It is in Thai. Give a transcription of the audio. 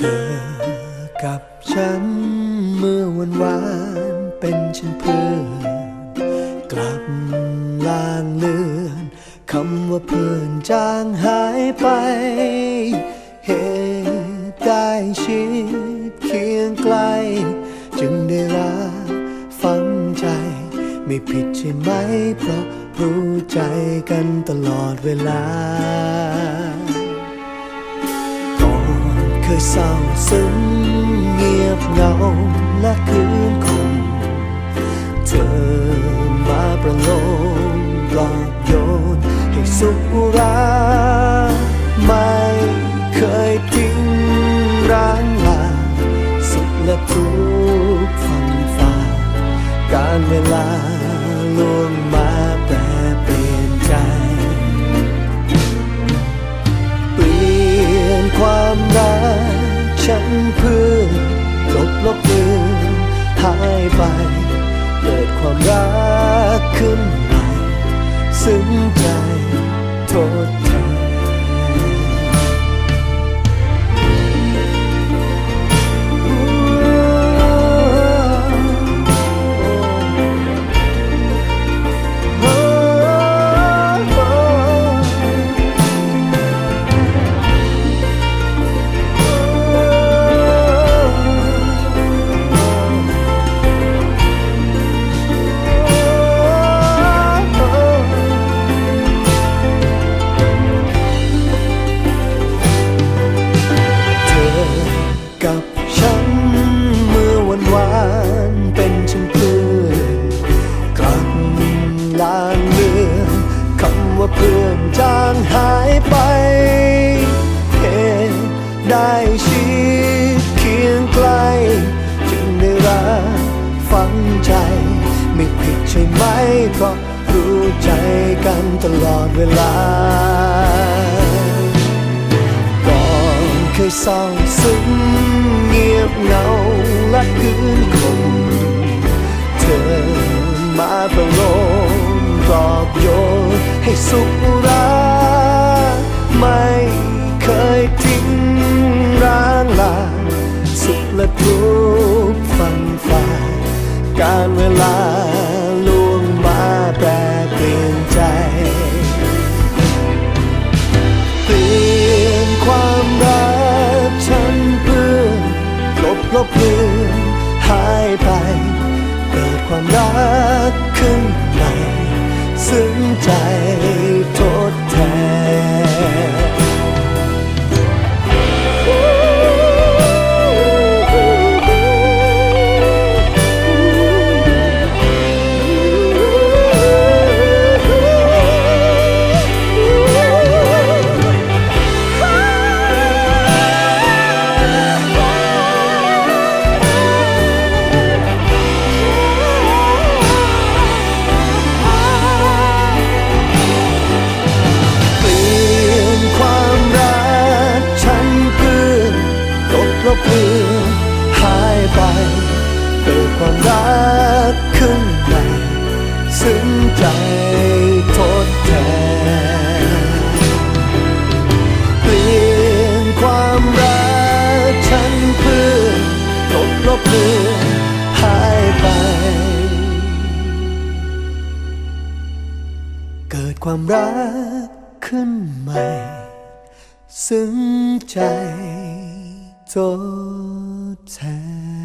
เธอกับฉันเมื่อวันวานเป็นเช่นเพื่อนกลับลางเลือนคำว่าเพื่อนจางหายไป เหตุได้ชิดเคียงไกล จึงได้รักฝังใจ ไม่ผิดใช่ไหม เพราะรู้ใจกันตลอดเวลา เคยเศร้าซึ้งเงียบเงาและคืนคงเธอมาประโลมปลอบโยนให้สุขอุรา ก ใช่ไหมเพราะรู้ใจกันตลอดเวลา ก่อนเคยเศร้าซึ้งเงียบเงาและคืนคงเธอมาประโลมปลอบโยนให้สุขราไม่เคยทิ้งร้างลาสุขและทุกข์ฟันฝ่าการเวลา ลบลบเลือนหายไป เกิดความรักขึ้นใหม่ซึ้งใจ ความรักขึ้นใหม่ ซึ้งใจทดแทน